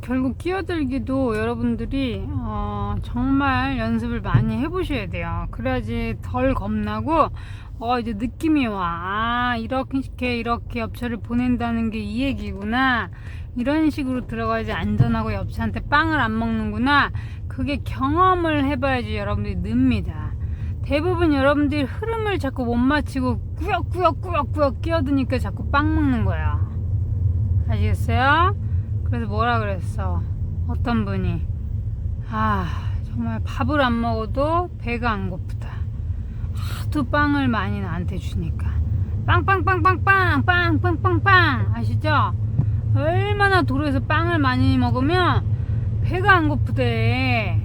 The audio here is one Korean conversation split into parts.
결국 끼어들기도 여러분들이 어, 정말 연습을 많이 해보셔야 돼요. 그래야지 덜 겁나고 어 이제 느낌이 와. 아, 이렇게 이렇게 엽차를 보낸다는 게 이 얘기구나. 이런 식으로 들어가야지 안전하고 엽차한테 빵을 안 먹는구나. 그게 경험을 해봐야지 여러분들이 늡니다. 대부분 여러분들이 흐름을 자꾸 못 맞추고 꾸역꾸역꾸역꾸역 끼어드니까 자꾸 빵 먹는 거야. 아시겠어요? 그래서 뭐라 그랬어? 어떤 분이 아 정말 밥을 안 먹어도 배가 안 고프다. 하도 빵을 많이 나한테 주니까 빵빵빵빵빵 빵빵빵빵 아시죠? 얼마나 도로에서 빵을 많이 먹으면 배가 안 고프대.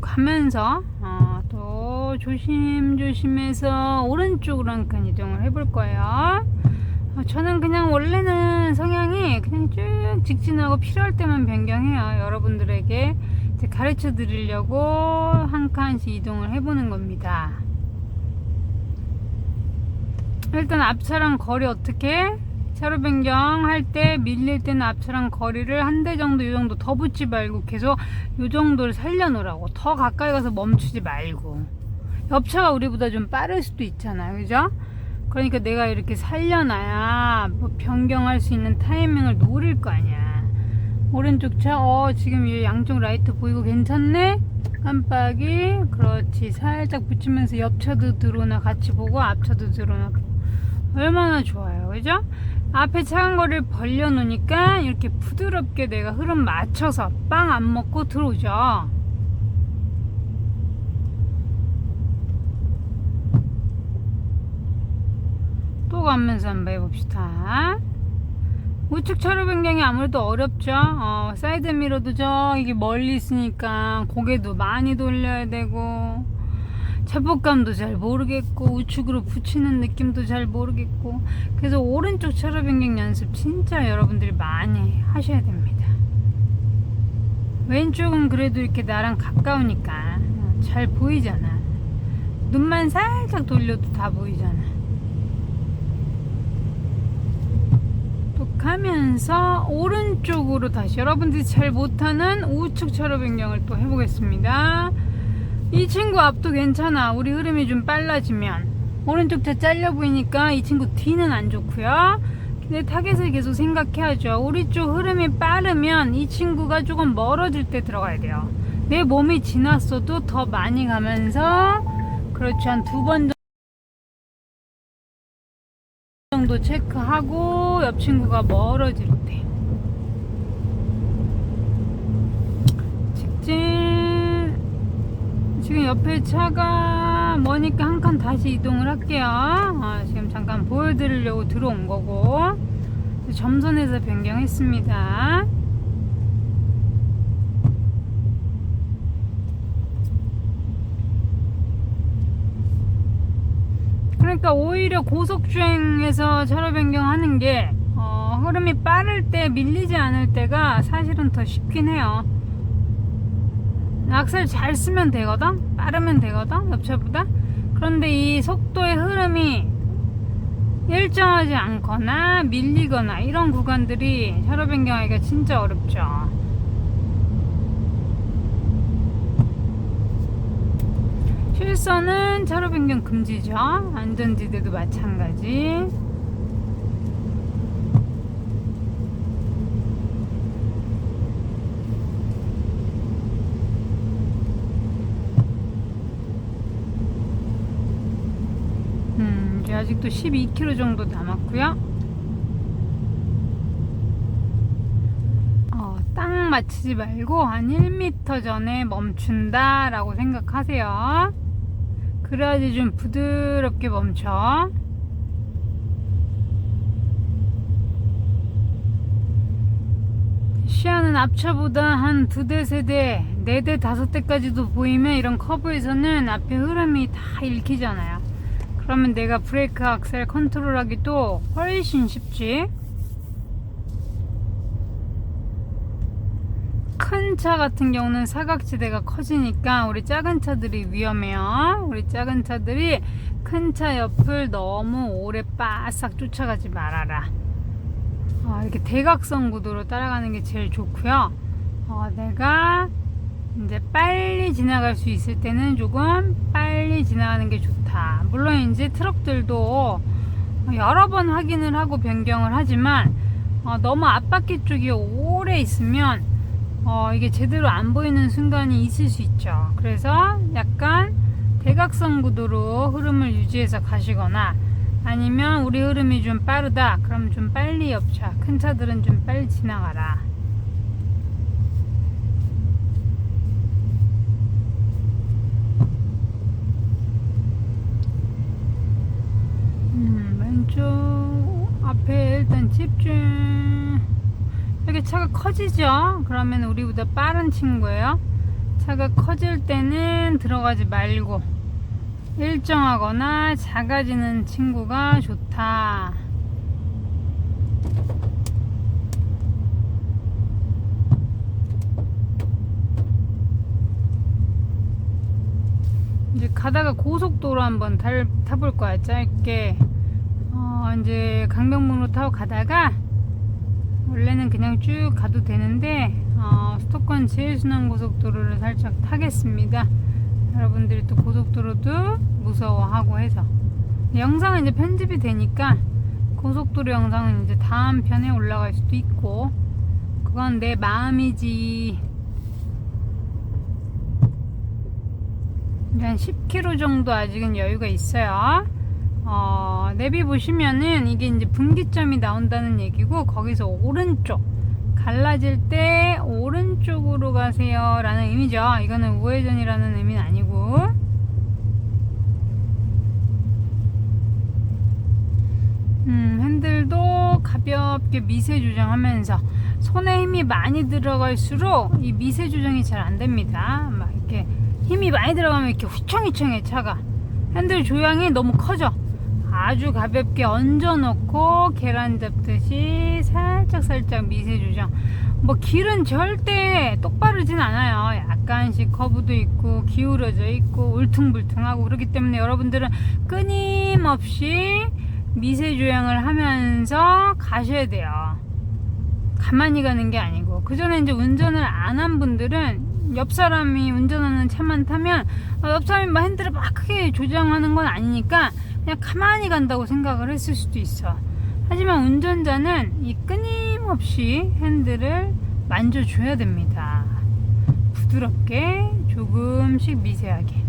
또 가면서 어, 또 조심조심해서 오른쪽으로 이동을 해볼 거예요. 어, 저는 그냥 원래는 성향이 그냥 쭉 직진하고 필요할 때만 변경해요. 여러분들에게 가르쳐 드리려고 한 칸씩 이동을 해보는 겁니다. 일단 앞차랑 거리 어떻게? 차로 변경할 때 밀릴 때는 앞차랑 거리를 한 대 정도 이 정도 더 붙지 말고 계속 이 정도를 살려놓으라고. 더 가까이 가서 멈추지 말고. 옆차가 우리보다 좀 빠를 수도 있잖아요. 그죠? 그러니까 내가 이렇게 살려놔야 뭐 변경할 수 있는 타이밍을 노릴 거 아니야. 오른쪽 차, 어 지금 이 양쪽 라이트 보이고 괜찮네? 깜빡이. 그렇지. 살짝 붙이면서 옆차도 들어오나 같이 보고 앞차도 들어오나. 얼마나 좋아요. 그죠? 앞에 차간 거리를 벌려 놓으니까 이렇게 부드럽게 내가 흐름 맞춰서 빵 안 먹고 들어오죠. 또 가면서 한번 해봅시다. 우측 차로 변경이 아무래도 어렵죠. 어, 사이드 미러도 저기 멀리 있으니까 고개도 많이 돌려야 되고 제복감도 잘 모르겠고 우측으로 붙이는 느낌도 잘 모르겠고. 그래서 오른쪽 차로 변경 연습 진짜 여러분들이 많이 하셔야 됩니다. 왼쪽은 그래도 이렇게 나랑 가까우니까 잘 보이잖아. 눈만 살짝 돌려도 다 보이잖아. 또 가면서 오른쪽으로 다시. 여러분들이 잘 못하는 우측 차로 변경을 또 해보겠습니다 이 친구 앞도 괜찮아. 우리 흐름이 좀 빨라지면. 오른쪽 차 잘려 보이니까 이 친구 뒤는 안 좋고요. 근데 타겟을 계속 생각해야죠. 우리 쪽 흐름이 빠르면 이 친구가 조금 멀어질 때 들어가야 돼요. 내 몸이 지났어도 더 많이 가면서 그렇죠. 한 두 번 정도 체크하고 옆 친구가 멀어질 때. 직진 지금 옆에 차가 머니까 한 칸 다시 이동을 할게요. 아, 지금 잠깐 보여드리려고 들어온 거고 점선에서 변경했습니다. 그러니까 오히려 고속주행에서 차로 변경하는 게 어, 흐름이 빠를 때 밀리지 않을 때가 사실은 더 쉽긴 해요. 악셀 잘 쓰면 되거든? 빠르면 되거든? 옆차보다? 그런데 이 속도의 흐름이 일정하지 않거나 밀리거나 이런 구간들이 차로 변경하기가 진짜 어렵죠. 실선은 차로 변경 금지죠. 안전지대도 마찬가지. 음, 이제 아직도 12km 정도 남았고요. 어, 딱 맞추지 말고 한 1m 전에 멈춘다 라고 생각하세요. 그래야지 좀 부드럽게 멈춰. 시야는 앞차보다 한 두 대, 세 대, 네 대, 다섯 대까지도 보이면 이런 커브에서는 앞에 흐름이 다 읽히잖아요. 그러면 내가 브레이크 악셀 컨트롤하기도 훨씬 쉽지. 큰 차 같은 경우는 사각지대가 커지니까 우리 작은 차들이 위험해요. 우리 작은 차들이 큰 차 옆을 너무 오래 바싹 쫓아가지 말아라. 어, 이렇게 대각선 구도로 따라가는 게 제일 좋고요. 어, 내가 이제 빨리 지나갈 수 있을 때는 조금 빨리 지나가는 게 좋다. 물론 이제 트럭들도 여러 번 확인을 하고 변경을 하지만 어, 너무 앞바퀴 쪽이 오래 있으면 어, 이게 제대로 안 보이는 순간이 있을 수 있죠. 그래서 약간 대각선 구도로 흐름을 유지해서 가시거나 아니면 우리 흐름이 좀 빠르다. 그럼 좀 빨리 옆차. 큰 차들은 좀 빨리 지나가라. 음, 왼쪽 앞에 일단 집중. 이렇게 차가 커지죠? 그러면 우리보다 빠른 친구예요. 차가 커질 때는 들어가지 말고 일정하거나 작아지는 친구가 좋다. 이제 가다가 고속도로 한번 달, 타볼 거야, 짧게. 어, 이제 강변북로 타고 가다가 원래는 그냥 쭉 가도 되는데 어, 수도권 제일순환 고속도로를 살짝 타겠습니다. 여러분들이 또 고속도로도 무서워하고 해서 영상은 이제 편집이 되니까 고속도로 영상은 이제 다음 편에 올라갈 수도 있고 그건 내 마음이지. 한 10km 정도 아직은 여유가 있어요. 어, 내비 보시면은 이게 이제 분기점이 나온다는 얘기고 거기서 오른쪽 갈라질 때 오른쪽으로 가세요 라는 의미죠. 이거는 우회전이라는 의미는 아니고. 음, 핸들도 가볍게 미세 조정하면서 손에 힘이 많이 들어갈수록 이 미세 조정이 잘 안 됩니다. 막 이렇게 힘이 많이 들어가면 이렇게 휘청휘청해 차가. 핸들 조향이 너무 커져 아주 가볍게 얹어 놓고 계란 잡듯이 살짝 살짝 미세 조정. 뭐 길은 절대 똑바르진 않아요. 약간씩 커브도 있고 기울어져 있고 울퉁불퉁하고 그렇기 때문에 여러분들은 끊임없이 미세 조향을 하면서 가셔야 돼요. 가만히 가는 게 아니고 그 전에 이제 운전을 안 한 분들은 옆 사람이 운전하는 차만 타면 어, 옆 사람이 막 핸들을 막 크게 조정하는 건 아니니까 그냥 가만히 간다고 생각을 했을 수도 있어. 하지만 운전자는 이 끊임없이 핸들을 만져줘야 됩니다. 부드럽게 조금씩 미세하게.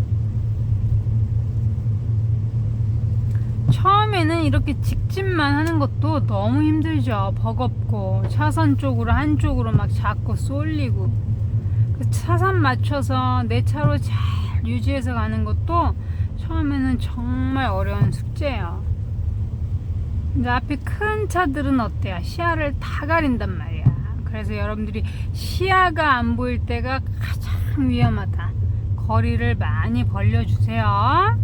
처음에는 이렇게 직진만 하는 것도 너무 힘들죠. 버겁고 차선 쪽으로 한쪽으로 막 자꾸 쏠리고 그 차선 맞춰서 내 차로 잘 유지해서 가는 것도 처음에는 정말 어려운 숙제예요. 근데 앞에 큰 차들은 어때요? 시야를 다 가린단 말이야. 그래서 여러분들이 시야가 안 보일 때가 가장 위험하다. 거리를 많이 벌려주세요.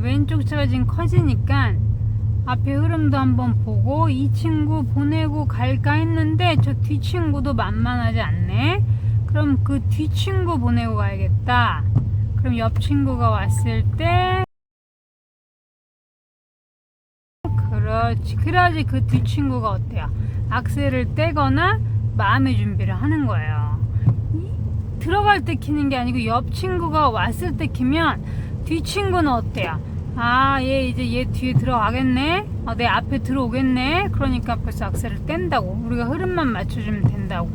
왼쪽 차가 지금 커지니까 앞에 흐름도 한번 보고 이 친구 보내고 갈까 했는데 저 뒤 친구도 만만하지 않네. 그럼 그 뒤 친구 보내고 가야겠다. 그럼 옆 친구가 왔을 때 그렇지 그래야지 그뒤 친구가 어때요? 악셀을 떼거나 마음의 준비를 하는 거예요. 이- 들어갈 때 키는 게 아니고 옆 친구가 왔을 때 키면 뒤 친구는 어때요? 아 얘 이제 얘 뒤에 들어가겠네? 어, 내 앞에 들어오겠네? 그러니까 벌써 악셀을 뗀다고. 우리가 흐름만 맞춰주면 된다고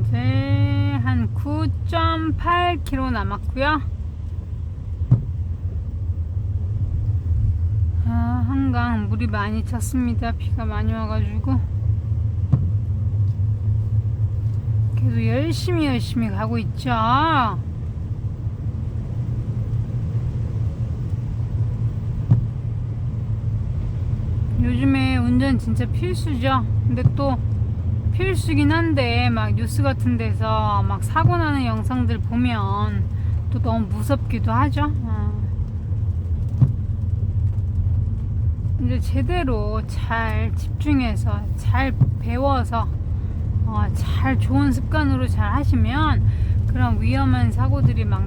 이제 한 9.8km 남았고요. 아, 한강 물이 많이 찼습니다. 비가 많이 와가지고 계속 열심히 열심히 가고 있죠. 요즘에 운전 진짜 필수죠. 근데 또 필수긴 한데 막 뉴스 같은 데서 막 사고 나는 영상들 보면 또 너무 무섭기도 하죠. 어. 이제 제대로 잘 집중해서 잘 배워서 어, 잘 좋은 습관으로 잘 하시면 그런 위험한 사고들이 막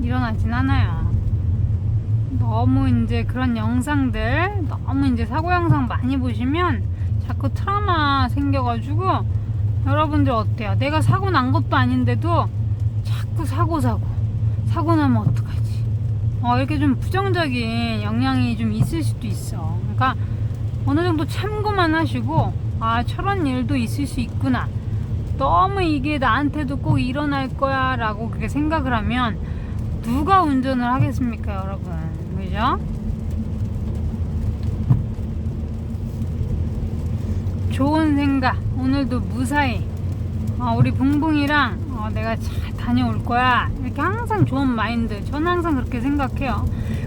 일어나진 않아요. 너무 이제 그런 영상들 너무 이제 사고 영상 많이 보시면 자꾸 트라우마 생겨가지고 여러분들 어때요? 내가 사고 난 것도 아닌데도 자꾸 사고 사고 사고 나면 어떡하지? 어, 이렇게 좀 부정적인 영향이 좀 있을 수도 있어. 그러니까 어느 정도 참고만 하시고 아 저런 일도 있을 수 있구나. 너무 이게 나한테도 꼭 일어날 거야 라고 그렇게 생각을 하면 누가 운전을 하겠습니까, 여러분? 그죠? 좋은 생각. 오늘도 무사히 어, 우리 붕붕이랑 어, 내가 잘 다녀올 거야. 이렇게 항상 좋은 마인드. 저는 항상 그렇게 생각해요.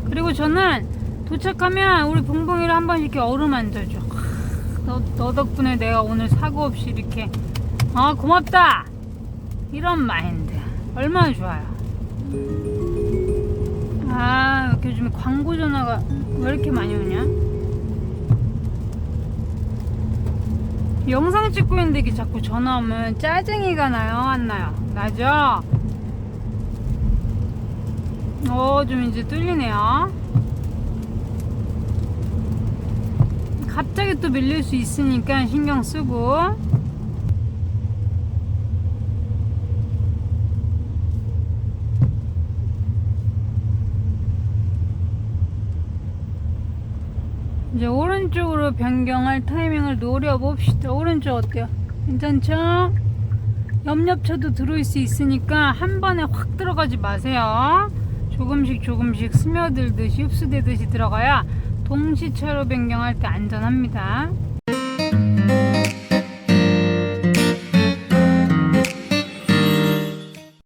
그리고 저는 도착하면 우리 붕붕이를 한 번씩 이렇게 어루만져줘. 너, 너 덕분에 내가 오늘 사고 없이 이렇게 어 고맙다! 이런 마인드. 얼마나 좋아요. 아 요즘 광고 전화가 왜 이렇게 많이 오냐 영상 찍고 있는데 이게 자꾸 전화 오면 짜증이가 나요? 안 나요? 나죠? 어 좀 이제 뚫리네요. 갑자기 또 밀릴 수 있으니까 신경 쓰고 이제 오른쪽으로 변경할 타이밍을 노려봅시다. 오른쪽 어때요? 괜찮죠? 옆옆차도 들어올 수 있으니까 한 번에 확 들어가지 마세요. 조금씩 조금씩 스며들듯이 흡수되듯이 들어가야 동시차로 변경할 때 안전합니다.